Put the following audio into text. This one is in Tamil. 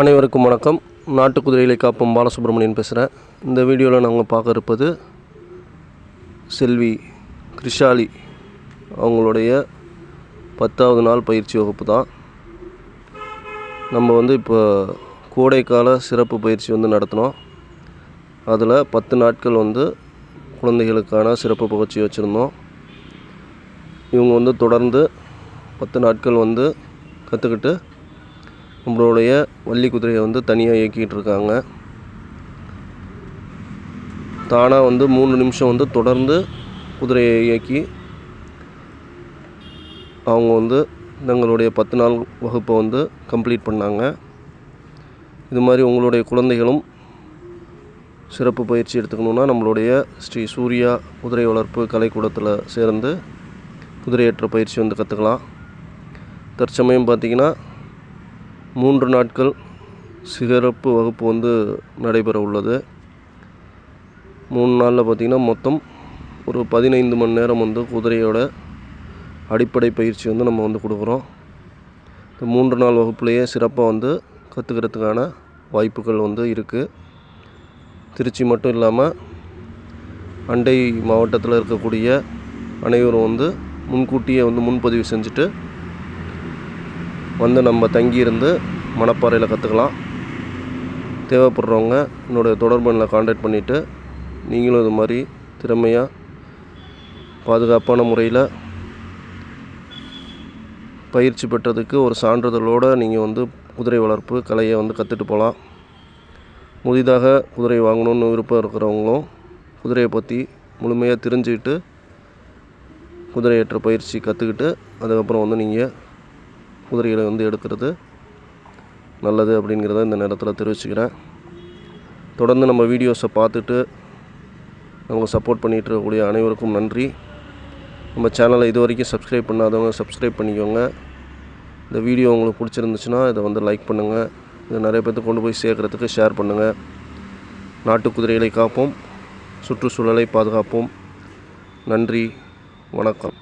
அனைவருக்கும் வணக்கம். நாட்டு குதிரைகளை காப்போம். பாலசுப்ரமணியன் பேசுகிறேன் இந்த வீடியோவில் நாங்கள் பார்க்க இருப்பது செல்வி கிருஷாலி அவங்களுடைய பத்தாவது நாள் பயிற்சி வகுப்பு தான். நம்ம வந்து இப்போ கோடைக்கால சிறப்பு பயிற்சி வந்து நடத்தினோம். அதில் பத்து நாட்கள் வந்து குழந்தைகளுக்கான சிறப்பு பயிற்சி வச்சுருந்தோம். இவங்க வந்து தொடர்ந்து பத்து நாட்கள் வந்து கற்றுக்கிட்டு நம்மளுடைய வள்ளி குதிரையை வந்து தனியாக இயக்கிகிட்டு இருக்காங்க தானாக வந்து மூணு நிமிஷம் வந்து தொடர்ந்து குதிரையை இயக்கி அவங்க வந்து தங்களுடைய பத்து நாள் வகுப்பை வந்து கம்ப்ளீட் பண்ணாங்க. இது மாதிரி உங்களுடைய குழந்தைகளும் சிறப்பு பயிற்சி எடுத்துக்கணுன்னா நம்மளுடைய ஸ்ரீ சூர்யா குதிரை வளர்ப்பு கலைக்கூடத்தில் சேர்ந்து குதிரையேற்ற பயிற்சி வந்து கற்றுக்கலாம் தற்சமயம் பார்த்திங்கன்னா மூன்று நாட்கள் சிறப்பு வகுப்பு வந்து நடைபெற உள்ளது. மூணு நாளில் பார்த்திங்கன்னா மொத்தம் ஒரு பதினைந்து மணி நேரம் வந்து குதிரையோட அடிப்படை பயிற்சி வந்து நம்ம வந்து கொடுக்குறோம். இந்த மூன்று நாள் வகுப்புலேயே சிறப்பாக வந்து கற்றுக்கிறதுக்கான வாய்ப்புகள் வந்து இருக்குது திருச்சி மட்டும் இல்லாமல் அண்டை மாவட்டத்தில் இருக்கக்கூடிய அனைவரும் வந்து முன்கூட்டியே வந்து முன்பதிவு செஞ்சுட்டு வந்து நம்ம தங்கியிருந்து மணப்பாறையில் கற்றுக்கலாம். தேவைப்படுறவங்க என்னுடைய தொடர்பு எண்ணில் காண்டாக்ட் பண்ணிவிட்டு நீங்களும் இது மாதிரி திறமையாக பாதுகாப்பான முறையில் பயிற்சி பெற்றதுக்கு ஒரு சான்றிதழோடு நீங்கள் வந்து குதிரை வளர்ப்பு கலையை வந்து கற்றுட்டு போகலாம் புதிதாக குதிரை வாங்கணும்னு விருப்பம் இருக்கிறவங்களும் குதிரையை பற்றி முழுமையாக தெரிஞ்சுக்கிட்டு குதிரையேற்ற பயிற்சி கற்றுக்கிட்டு அதுக்கப்புறம் வந்து நீங்கள் குதிரைகளை வந்து எடுக்கிறது நல்லது அப்படிங்கிறத இந்த நேரத்தில் தெரிவிச்சுக்கிறேன். தொடர்ந்து நம்ம வீடியோஸை பார்த்துட்டு நமக்கு சப்போர்ட் பண்ணிகிட்டு இருக்கக்கூடிய அனைவருக்கும் நன்றி. நம்ம சேனலை இது வரைக்கும் சப்ஸ்கிரைப் பண்ணாதவங்க சப்ஸ்கிரைப் பண்ணிக்கோங்க. இந்த வீடியோ உங்களுக்கு பிடிச்சிருந்துச்சுன்னா இதை வந்து லைக் பண்ணுங்கள் இதை நிறைய பேர்த்துக்கு கொண்டு போய் சேர்க்குறதுக்கு ஷேர் பண்ணுங்கள் நாட்டு குதிரைகளை காப்போம். சுற்றுச்சூழலை பாதுகாப்போம். நன்றி. வணக்கம்.